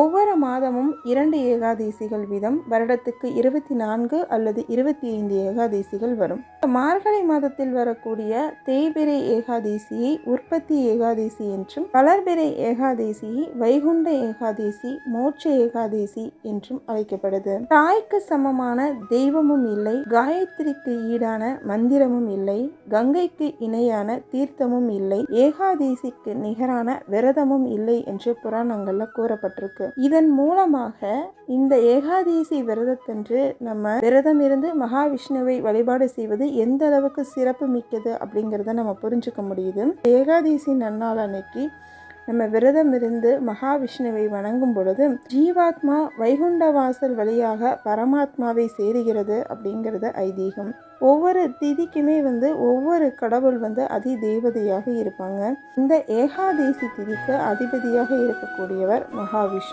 ஒவ்வொரு மாதமும் இரண்டு ஏகாதேசிகள் வீதம் வருடத்துக்கு இருபத்தி நான்கு அல்லது இருபத்தி ஐந்து ஏகாதேசிகள் வரும். மார்கழி மாதத்தில் வரக்கூடிய தேய்பிரை ஏகாதேசியை உற்பத்தி ஏகாதேசி என்றும் வளர்பிரை ஏகாதேசியை வைகுண்ட ஏகாதேசி மோட்ச ஏகாதேசி என்றும் அழைக்கப்படுது. தாய்க்கு சமமான தெய்வமும் இல்லை காயத்ரிக்கு ஈடான மந்திரமும் இல்லை கங்கைக்கு இணையான தீர்த்தமும் இல்லை ஏகாதேசிக்கு நிகரான விரதமும் இல்லை என்று புராணங்கள்ல கூறப்பட்டிருக்கு. இதன் மூலமாக இந்த ஏகாதேசி விரதத்தன்று நம்ம விரதம் இருந்து மகாவிஷ்ணுவை வழிபாடு செய்வது எந்த அளவுக்கு சிறப்பு மிக்கது அப்படிங்கிறத நம்ம புரிஞ்சுக்க முடியுது. ஏகாதேசி நன்னாள் அன்னைக்கு நம்ம விரதம் இருந்து மகாவிஷ்ணுவை வணங்கும் பொழுது ஜீவாத்மா வைகுண்ட வாசல் வழியாக பரமாத்மாவை சேருகிறது அப்படிங்கிறது ஐதீகம். ஒவ்வொரு திதிக்குமே வந்து ஒவ்வொரு கடவுள் வந்து அதி தேவதையாக இருப்பாங்க. இந்த ஏகாதேசி திதிக்கு அதிபதியாக இருக்கக்கூடியவர் மகாவிஷ்ணு.